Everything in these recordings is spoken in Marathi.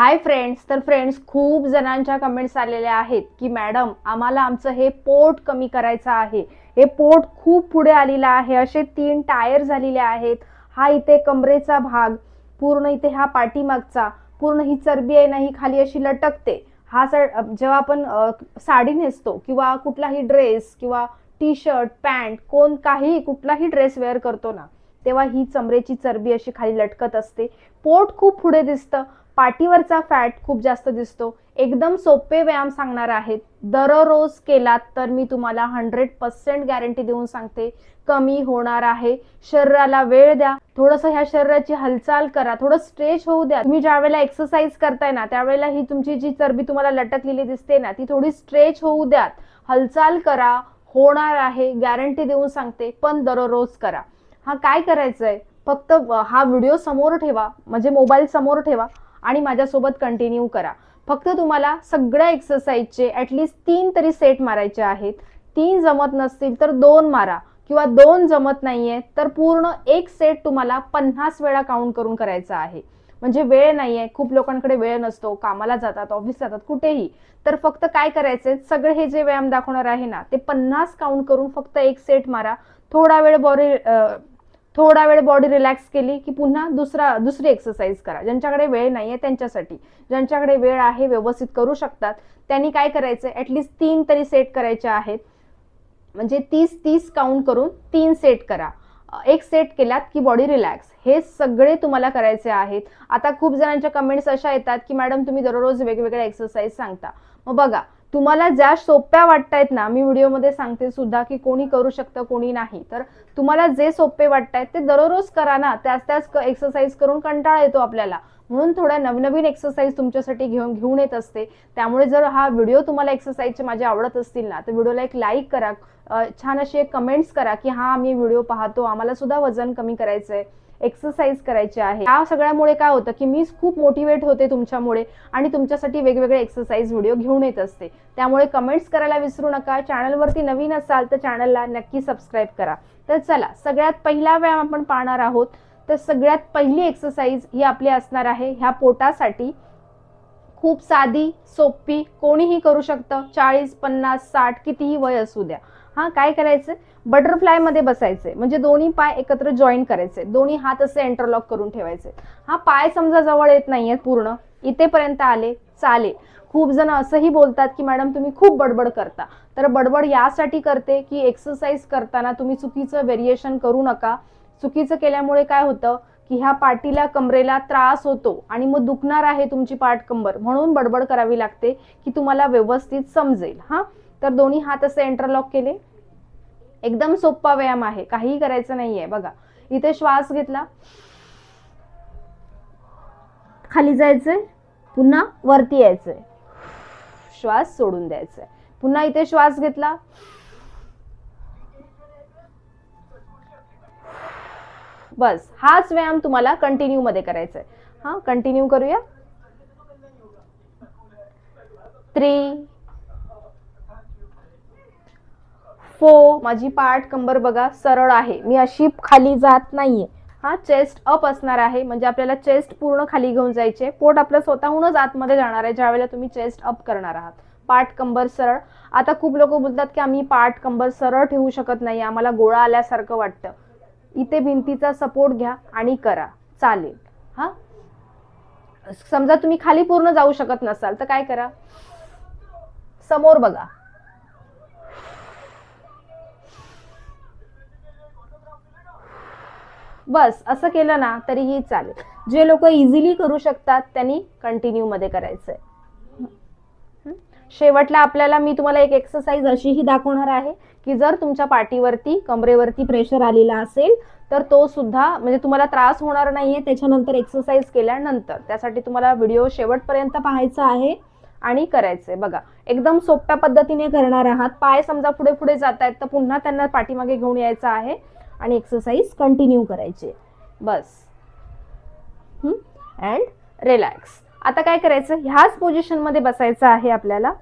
हाय फ्रेंड्स तर फ्रेंड्स खूप जणांच्या कमेंट्स आलेल्या आहेत की मॅडम आम्हाला आमचं हे पोट कमी करायचं आहे. हे पोट खूप पुढे आलेलं आहे. असे तीन टायर झालेले आहेत. हा इथे कमरेचा भाग पूर्ण इथे हा पाठीमागचा पूर्ण ही चरबी आहे ना ही खाली अशी लटकते. हा सर जेव्हा आपण साडी नेसतो किंवा कुठलाही ड्रेस किंवा टी शर्ट पॅन्ट कोण काही कुठलाही ड्रेस वेअर करतो ना तेव्हा ही चमरेची चरबी अशी खाली लटकत असते. पोट खूप पुढे दिसतं. पाठीवरचा फॅट खूप जास्त दिसतो. एकदम सोपे व्यायाम सांगणार आहेत. दररोज केलात तर मी तुम्हाला हंड्रेड पर्सेंट गॅरंटी देऊन सांगते कमी होणार आहे. शरीराला वेळ द्या. थोडस ह्या शरीराची हालचाल करा. थोडं स्ट्रेच होऊ द्या. तुम्ही ज्या वेळेला एक्सरसाइज करताय ना त्यावेळेला ही तुमची जी चरबी तुम्हाला लटकलेली दिसते ना ती थोडी स्ट्रेच होऊ द्यात. हालचाल करा. होणार आहे. गॅरंटी देऊन सांगते. पण दररोज करा. हा काय करायचंय? फक्त हा व्हिडिओ समोर ठेवा. म्हणजे मोबाईल समोर ठेवा. आणि माझ्यासोबत कंटिन्यू करा. फक्त तुम्हाला सगळ्या एक्सरसाइजचे ॲटलिस्ट तीन तरी सेट मारायचे आहेत. तीन जमत नसतील तर दोन मारा. किंवा दोन जमत नाहीये तर पूर्ण एक सेट तुम्हाला पन्नास वेळा काउंट करून करायचा आहे. म्हणजे वेळ नाहीये. खूप लोकांकडे वेळ नसतो. कामाला जातात ऑफिस जातात कुठेही. तर फक्त काय करायचंय? सगळे हे जे व्यायाम दाखवणार आहे ना ते पन्नास काउंट करून फक्त एक सेट मारा. थोडा वेळ बॉडी थोडा वेळ बॉडी रिलॅक्स केली की पुन्हा दुसरा दुसरी एक्सरसाइज करा. ज्यांच्याकडे वेळ नाही आहे त्यांच्यासाठी. ज्यांच्याकडे वेळ आहे व्यवस्थित करू शकतात. त्यांनी काय करायचं आहे ॲटलिस्ट तीन तरी सेट करायचे आहेत. म्हणजे तीस तीस काउंट करून तीन सेट करा. एक सेट केलात की बॉडी रिलॅक्स हे सगळे तुम्हाला करायचे आहेत. आता खूप जणांच्या कमेंट्स अशा येतात की मॅडम तुम्ही दररोज वेगवेगळ्या एक्सरसाइज सांगता. मग बघा तुम्हाला ज्या सोप्या वाटतायत ना मी व्हिडिओमध्ये सांगते सुद्धा की कोणी करू शकतं कोणी नाही. तर तुम्हाला जे सोपे वाटतायत ते दररोज करा ना त्याच त्याच एक्सरसाइज करून कंटाळा येतो आपल्याला. म्हणून थोड्या नवनवीन एक्सरसाइज तुमच्यासाठी घेऊन घेऊन येत असते. त्यामुळे जर हा व्हिडिओ तुम्हाला एक्सरसाइजचे माझे आवडत असतील ना तर व्हिडिओला एक लाईक करा. छान अशी एक कमेंट्स करा की हा आम्ही व्हिडिओ पाहतो. आम्हाला सुद्धा वजन कमी करायचं आहे एक्सरसाइज करायची आहे. या सगळ्यामुळे काय होतं की मी खूप मोटिवेट होते तुमच्यामुळे आणि तुमच्यासाठी वेगवेगळे एक्सरसाइज व्हिडिओ घेऊन येत असते. त्यामुळे कमेंट्स करायला विसरू नका. चॅनलवरती नवीन असाल तर चॅनलला नक्की सबस्क्राईब करा. तर चला सगळ्यात पहिला व्यायाम आपण पाहणार आहोत. तर सगळ्यात पहिली एक्सरसाइज ही आपली असणार आहे. ह्या पोटासाठी खूप साधी सोपी कोणीही करू शकतं. चाळीस पन्नास साठ कितीही वय असू द्या. हा काय करायचं? बटरफ्लायमध्ये बसायचे. म्हणजे दोन्ही पाय एकत्र जॉईन करायचे. दोन्ही हात असे एंटरलॉक करून ठेवायचे. हा पाय समजा जवळ येत नाहीये पूर्ण. इथेपर्यंत आले चालेल. खूप जण असंही बोलतात की मॅडम तुम्ही खूप बडबड करता. तर बडबड यासाठी करते की एक्सरसाइज करताना तुम्ही चुकीचं व्हेरिएशन करू नका. चुकीचं केल्यामुळे काय होतं की ह्या पाठीला कमरेला त्रास होतो आणि मग दुखणार आहे तुमची पाठ कंबर म्हणून बडबड करावी लागते की तुम्हाला व्यवस्थित समजेल. हा? तर दोन्ही हात असे इंटरलॉक केले. एकदम सोपा व्यायाम आहे. काहीही करायचं नाहीये. बघा इथे श्वास घेतला. खाली जायचंय. पुन्हा वरती यायचंय. श्वास सोडून द्यायचंय. पुन्हा इथे श्वास घेतला. बस हाच व्यायाम तुम्हाला कंटिन्यू मध्ये करायचा आहे हा कंटिन्यू करूया. थ्री फो माझी पाठ कंबर बघा सरळ आहे. मी अशी खाली जात नाहीये. हा चेस्ट अप असणार आहे. म्हणजे आपल्याला चेस्ट पूर्ण खाली घेऊन जायचे. पोट आपलं स्वतःहूनच आतमध्ये जाणार आहे ज्यावेळेला तुम्ही चेस्ट अप करणार आहात. पाठ कंबर सरळ. आता खूप लोक बोलतात की आम्ही पाठ कंबर सरळ ठेवू शकत नाही. आम्हाला गोळा आल्यासारखं वाटतं. इथे भिंतीचा सपोर्ट घ्या आणि करा. चालेल. हा? समजा तुम्ही खाली पूर्ण जाऊ शकत नसाल तर काय करा? समोर बघा. बस असं केलं ना तरीही चालेल. जे लोक इझिली करू शकतात त्यांनी कंटिन्यूमध्ये करायचं आहे शेवटला आपल्याला मी तुम्हाला एक एक्सरसाइज अशीही दाखवणार आहे की जर तुमच्या पाठीवरती कमरेवरती प्रेशर आलेला असेल तर तो सुद्धा म्हणजे तुम्हाला त्रास होणार नाहीये त्याच्यानंतर एक्सरसाइज केल्यानंतर. त्यासाठी तुम्हाला व्हिडिओ शेवटपर्यंत पाहायचा आहे आणि करायचंय. बघा एकदम सोप्या पद्धतीने करणार आहात. पाय समजा पुढे पुढे जात आहेत तर पुन्हा त्यांना पाठीमागे घेऊन यायचं आहे. आणि एक्सरसाइज कंटिन्यू करायचे. बस. अँड रिलॅक्स आता काय करायचं? ह्याच पोझिशनमध्ये बसायचं आहे आपल्याला.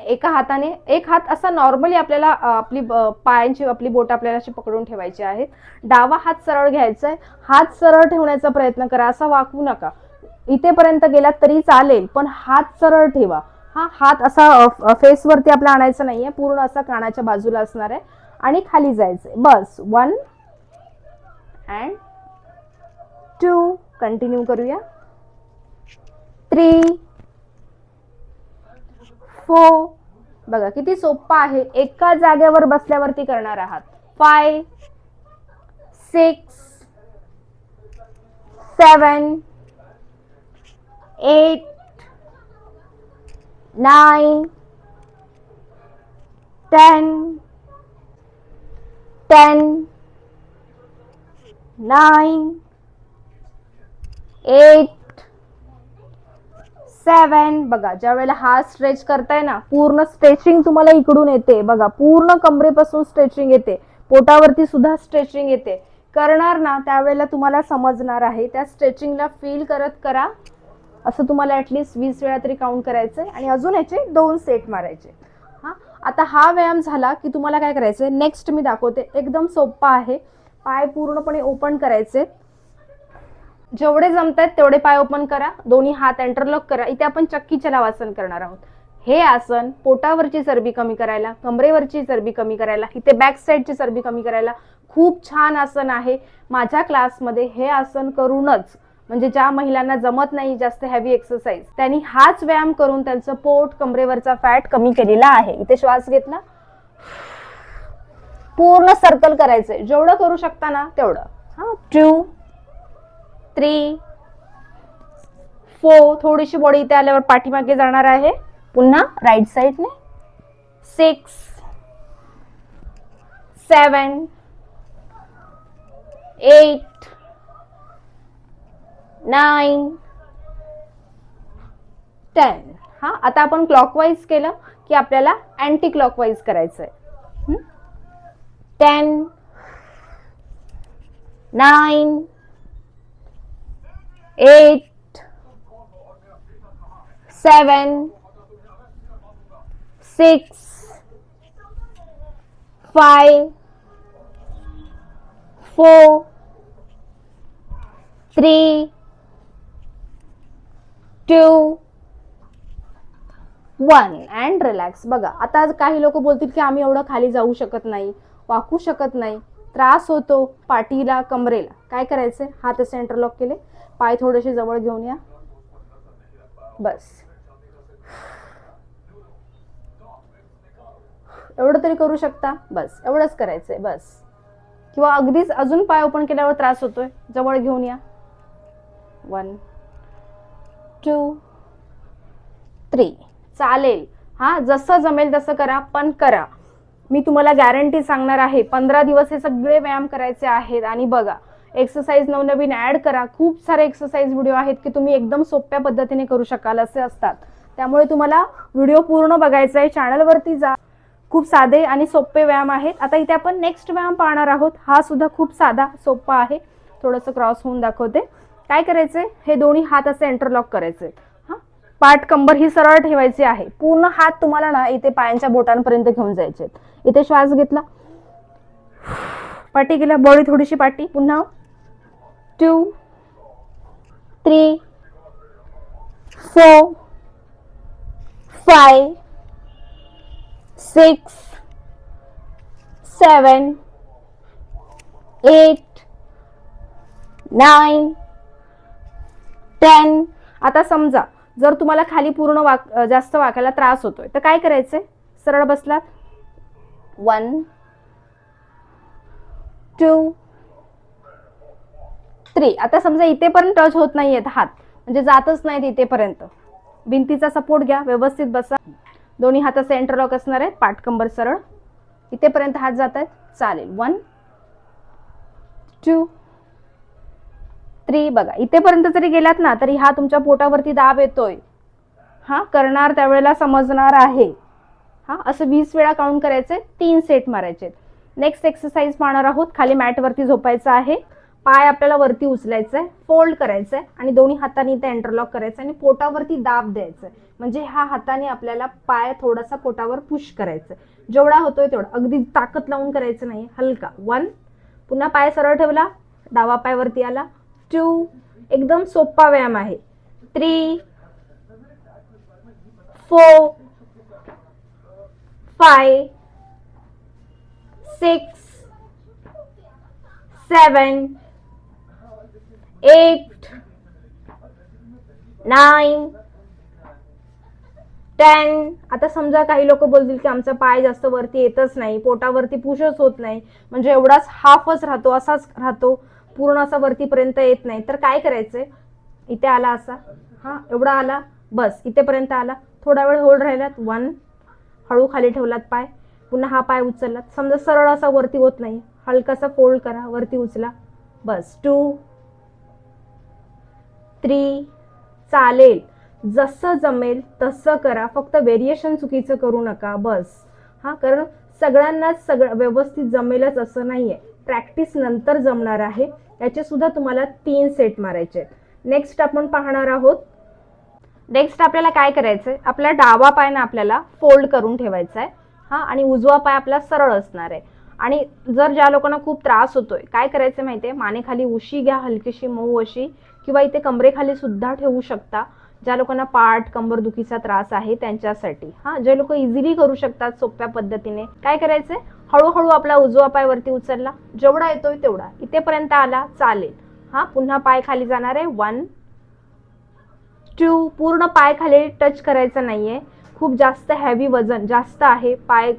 एका हाताने एक हात असा नॉर्मली आपल्याला आपली पायांची आपली बोट आपल्याला अशी पकडून ठेवायची आहेत. डावा हात सरळ घ्यायचा आहे हात सरळ ठेवण्याचा प्रयत्न करा. असा वाकवू नका. इथेपर्यंत गेलात तरी चालेल पण हात सरळ ठेवा. हा हात असा फेसवरती आपला आणायचा नाहीये. पूर्ण असा कानाच्या बाजूला असणार आहे. आणि खाली जायचंय. बस वन अँड टू कंटिन्यू करूया. थ्री फोर बघा किती सोप्पा आहे. एका जागेवर बसल्यावरती करणार आहात. Five six seven eight nine ten ten nine eight seven बघा ज्या वेळेला हा स्ट्रेच करताय ना पूर्ण स्ट्रेचिंग तुम्हाला इकडून येते. बघा पूर्ण कमरेपासून स्ट्रेचिंग येते. पोटावरती सुद्धा स्ट्रेचिंग येते. करणार ना त्यावेळेला तुम्हाला समजणार आहे. त्या स्ट्रेचिंगला फील करत करा. असं तुम्हाला ॲटलिस्ट वीस वेळा तरी काउंट करायचंय. आणि अजून याचे दोन सेट मारायचे. आता हा व्यायाम झाला की तुम्हाला काय करायचं आहे नेक्स्ट मी दाखवते. एकदम सोप्पा आहे. पाय पूर्णपणे ओपन करायचे. जेवढे जमत आहेत तेवढे पाय ओपन करा. दोन्ही हात एंटरलॉक करा. इथे आपण चक्की चलावासन करणार आहोत. हे आसन पोटावरची चरबी कमी करायला कमरेवरची चरबी कमी करायला इथे बॅक साईडची चरबी कमी करायला खूप छान आसन आहे. माझ्या क्लासमध्ये हे आसन करूनच म्हणजे ज्या महिलांना जमत नाही जास्त हॅवी एक्सरसाइज त्यांनी हाच व्यायाम करून त्यांचं पोट कमरेवरचा फॅट कमी केलेला आहे. इथे श्वास घेतला. पूर्ण सर्कल करायचंय. जेवढं करू शकता ना तेवढं. हा टू थ्री फोर थोडीशी बॉडी इथे आल्यावर पाठीमागे जाणार आहे. पुन्हा राईट साईडने six seven eight nine. Ten. हा आता आपण क्लॉकवाईज केलं की आपल्याला अँटी क्लॉकवाईज करायचं आहे ten. Nine. Eight. Seven. Six. Five four. Three. Two one and relax बघा आता काही लोक बोलतील की आम्ही एवढं खाली जाऊ शकत नाही वाकू शकत नाही. त्रास होतो पाठीला कमरेला. काय करायचं? हात असे इंटरलॉक केले. पाय थोडेसे जवळ घेऊन या. बस. एवढं तरी करू शकता? बस. एवढंच करायचंय. बस. किंवा अगदीच अजून पाय ओपन केल्यावर त्रास होतोय. जवळ घेऊन या. वन टू थ्री चालेल. हा जसं जमेल तसं करा पण करा. मी तुम्हाला गॅरंटी सांगणार आहे पंधरा दिवस हे सगळे व्यायाम करायचे आहेत. आणि बघा एक्सरसाइज नवनवीन ऍड करा. खूप सारे एक्सरसाइज व्हिडिओ आहेत की तुम्ही एकदम सोप्या पद्धतीने करू शकाल असे असतात. त्यामुळे तुम्हाला व्हिडिओ पूर्ण बघायचा आहे. चॅनलवरती जा. खूप साधे आणि सोपे व्यायाम आहेत. आता इथे आपण नेक्स्ट व्यायाम पाहणार आहोत. हा सुद्धा खूप साधा सोपा आहे. थोडंसं क्रॉस होऊन दाखवते. काय करायचंय? हे दोन्ही हात असे इंटरलॉक करायचे पाठ कंबर ही सरळ ठेवायची आहे. पूर्ण हात तुम्हाला ना इथे पायांच्या बोटांपर्यंत घेऊन जायचे इथे श्वास घेतला. पाठी गेला बॉडी थोडीशी पाठी. पुन्हा two three four five six seven eight nine ten. आता समजा जर तुम्हाला खाली पूर्ण वाक जास्त वाकायला त्रास होतोय तर काय करायचंय? सरळ बसलात? One two three. आता समजा इथेपर्यंत टच होत नाहीयेत हात म्हणजे जातच नाहीत इथेपर्यंत. भिंतीचा सपोर्ट घ्या व्यवस्थित बसा. दोन्ही हाताचे एंटरलॉक असणार आहेत पाठकंबर सरळ. इथेपर्यंत हात जात आहेत चालेल. वन टू थ्री बघा इथेपर्यंत जरी गेलात ना तरी हा तुमच्या पोटावरती दाब येतोय. हा करणार त्यावेळेला समजणार आहे. हा असं वीस वेळा काउंट करायचंय तीन सेट मारायचे. नेक्स्ट एक्सरसाइज पाहणार आहोत खाली मॅटवरती झोपायचं आहे. पाय आपल्याला वरती उचलायचंय फोल्ड करायचंय आणि दोन्ही हाताने इथे एंटरलॉक करायचं आणि पोटावरती दाब द्यायचंय. म्हणजे ह्या हाताने आपल्याला पाय थोडासा पोटावर पुश करायचं जेवढा होतोय तेवढा. अगदी ताकद लावून करायचं नाही. हलका. वन पुन्हा पाय सरळ ठेवला. डावा पाय वरती आला. टू एकदम सोपा व्यायाम आहे. Three four five six seven eight nine ten आता समजा काही लोक बोलतील की आमचा पाय जास्त वरती येतच नाही पोटावरती पुशच होत नाही. म्हणजे एवढाच हाफच राहतो असाच राहतो. पूर्ण असा वरतीपर्यंत येत नाही. तर काय करायचंय? इथे आला असा. हा एवढा आला. बस इथेपर्यंत आला. थोडा वेळ होल्ड राहिलात. वन हळू खाली ठेवलात पाय. पुन्हा हा पाय उचललात. समजा सरळ असा वरती होत नाही. हलकासा फोल्ड करा. वरती उचला. बस. टू थ्री चालेल. जसं जमेल तसं करा. फक्त व्हेरिएशन चुकीचं करू नका. बस. हा कारण सगळ्यांनाच सगळं व्यवस्थित जमेलच असं नाही आहे प्रॅक्टिस नंतर जमणार आहे. याचे सुद्धा तुम्हाला तीन सेट मारायचे नेक्स्ट आपण पाहणार आहोत. नेक्स्ट आपल्याला काय करायचं आहे आपला डावा पाय ना आपल्याला फोल्ड करून ठेवायचा आहे हा आणि उजवा पाय आपला सरळ असणार आहे. आणि जर ज्या लोकांना खूप त्रास होतोय काय करायचं माहिती आहे मानेखाली उशी घ्या हलकीशी मऊ अशी किंवा इथे कमरेखाली सुद्धा ठेवू शकता. ज्या लोकांना पाठ कंबरदुखीचा त्रास आहे त्यांच्यासाठी. हा जे लोक इझिली करू शकतात सोप्या पद्धतीने. काय करायचंय? हळूहळू आपला उजवा पाय वरती उचलला. जेवढा येतोय तेवढा. इथेपर्यंत आला चालेल. हा पुन्हा पाय खाली जाणार आहे. वन टू पूर्ण पाय खाली टच करायचं नाहीये. खूप जास्त हॅवी वजन जास्त आहे. पाय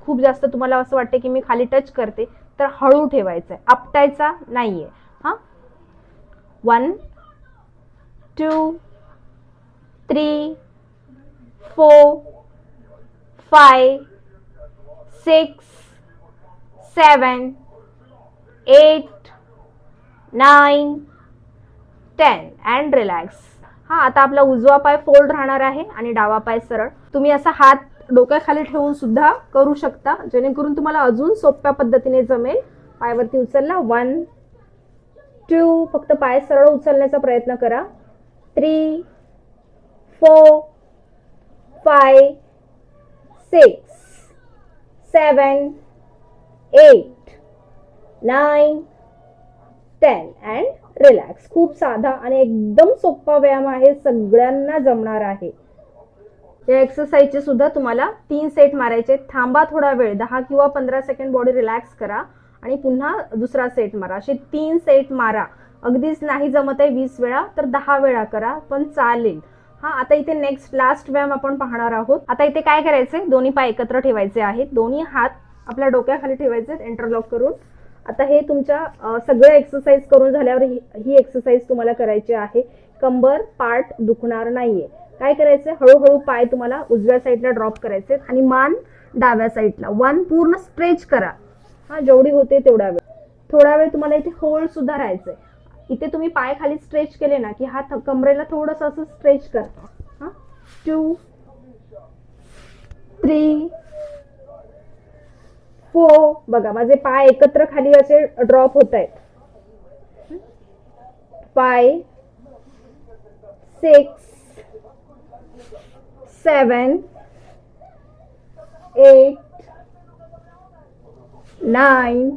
खूप जास्त तुम्हाला असं वाटते की मी खाली टच करते तर हळू ठेवायचं आहे आपटायचा नाहीये. हा? One two three four five six seven eight nine ten and relax हा आता आपला उजवा पाय फोल्ड राहणार आहे आणि डावा पाय सरळ. तुम्ही असा हात डोक्याखाली ठेवून सुद्धा करू शकता जेणेकरून तुम्हाला अजून सोप्या पद्धतीने जमेल. पायवरती उचलला. वन टू फक्त पाय सरळ उचलण्याचा प्रयत्न करा. Three four five six seven eight nine ten and relax खूप साधा आणि एकदम सोपा व्यायाम आहे. सगळ्यांना जमणार आहे. या एक्सरसाइजचे सुद्धा तुम्हाला तीन सेट मारायचे थांबा थोडा वेळ. दहा किंवा पंधरा सेकंड बॉडी रिलॅक्स करा. आणि पुन्हा दुसरा सेट मारा. असे तीन सेट मारा. अगदीच नाही जमत आहे वीस वेळा तर दहा वेळा करा. पण चालेल. हा आता इथे नेक्स्ट लास्ट व्यायाम आपण पाहणार आहोत. आता इथे काय करायचंय? दोन्ही पाय एकत्र ठेवायचे आहेत. दोन्ही हात आपल्या डोक्याखाली ठेवायचे इंटरलॉक करून. आता हे तुमच्या सगळ्या एक्सरसाइज करून झाल्यावर ही ही एक्सरसाइज तुम्हाला करायची आहे. कंबर पाठ दुखणार नाहीये. काय करायचं हळूहळू पाय तुम्हाला उजव्या साईडला ड्रॉप करायचे आणि मान डाव्या साईडला वन पूर्ण स्ट्रेच करा. हा जेवढी होते तेवढा वेळ. थोडा वेळ तुम्हाला इथे होल्ड सुद्धा राहायचंय. इथे तुम्ही पाय खाली स्ट्रेच केले ना की हा कमरेला थोडस असं स्ट्रेच करा. हा? टू थ्री हो, हो बघा माझे पाय एकत्र खाली असे ड्रॉप होत आहेत five six seven eight nine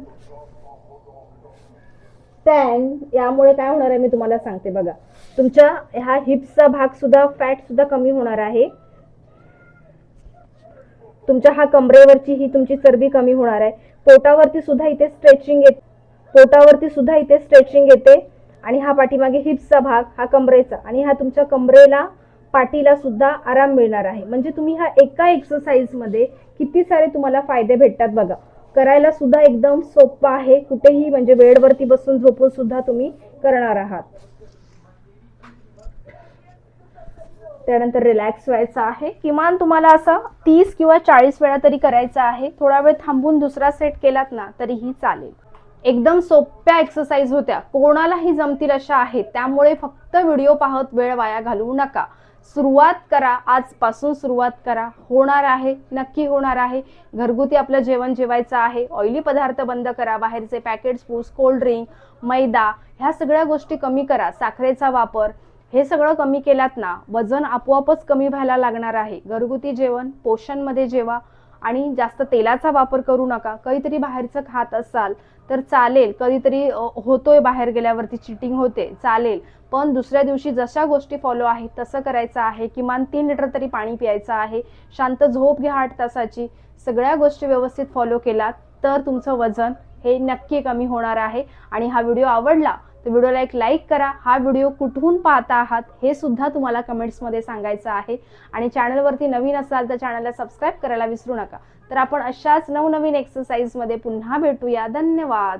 ten यामुळे काय होणार आहे मी तुम्हाला सांगते बघा. तुमच्या ह्या हिप्सचा भाग सुद्धा फॅट सुद्धा कमी होणार आहे. तुमच्या हा कमरेवरची ही तुमची चरबी कमी होणार आहे. पोटावरती सुद्धा इथे स्ट्रेचिंग येत पोटावरती सुद्धा इथे स्ट्रेचिंग येते. आणि हा पाठीमागे हिप्सचा भाग हा कमरेचा. आणि हा तुमच्या कमरेला पाठीला सुद्धा आराम मिळणार आहे. म्हणजे तुम्ही हा एका एक्सरसाइजमध्ये किती सारे तुम्हाला फायदे भेटतात बघा. करायला सुद्धा एकदम सोपं आहे. कुठेही म्हणजे वेळवरती बसून झोपून सुद्धा तुम्ही करणार आहात. त्यानंतर रिलॅक्स व्हायचं आहे. किमान तुम्हाला असं तीस किंवा चाळीस वेळा तरी करायचं आहे. थोडा वेळ थांबून दुसरा सेट केलात ना तरीही चालेल. एकदम सोप्या एक्सरसाइज होत्या. कोणालाही जमतील अशा आहेत. त्यामुळे फक्त व्हिडिओ पाहत वेळ वाया घालवू नका. सुरुवात करा. आजपासून सुरुवात करा. होणार आहे. नक्की होणार आहे. घरगुती आपलं जेवण जेवायचं आहे. ऑइली पदार्थ बंद करा. बाहेरचे पॅकेट्स फूड्स कोल्ड ड्रिंक मैदा ह्या सगळ्या गोष्टी कमी करा. साखरेचा वापर हे सगळं कमी केलात ना वजन आपोआपच कमी व्हायला लागणार आहे. घरगुती जेवण पोषणमध्ये जेवा आणि जास्त तेलाचा वापर करू नका. काहीतरी बाहेरचं खात असाल तर चालेल. कधीतरी होतोय बाहेर गेल्यावरती चिटिंग होते चालेल. पण दुसऱ्या दिवशी जशा गोष्टी फॉलो आहेत तसं करायचं आहे. किमान तीन लिटर तरी पाणी प्यायचं आहे. शांत झोप घ्या आठ तासाची. सगळ्या गोष्टी व्यवस्थित फॉलो केलात तर तुमचं वजन हे नक्की कमी होणार आहे. आणि हा व्हिडिओ आवडला तर व्हिडिओला एक लाईक करा. हा व्हिडिओ कुठून पाहता आहात हे सुद्धा तुम्हाला कमेंट्समध्ये सांगायचं आहे. आणि चॅनलवरती नवीन असाल तर चॅनलला सबस्क्राईब करायला विसरू नका. तर आपण अशाच नवनवीन एक्सरसाइजमध्ये पुन्हा भेटूया. धन्यवाद.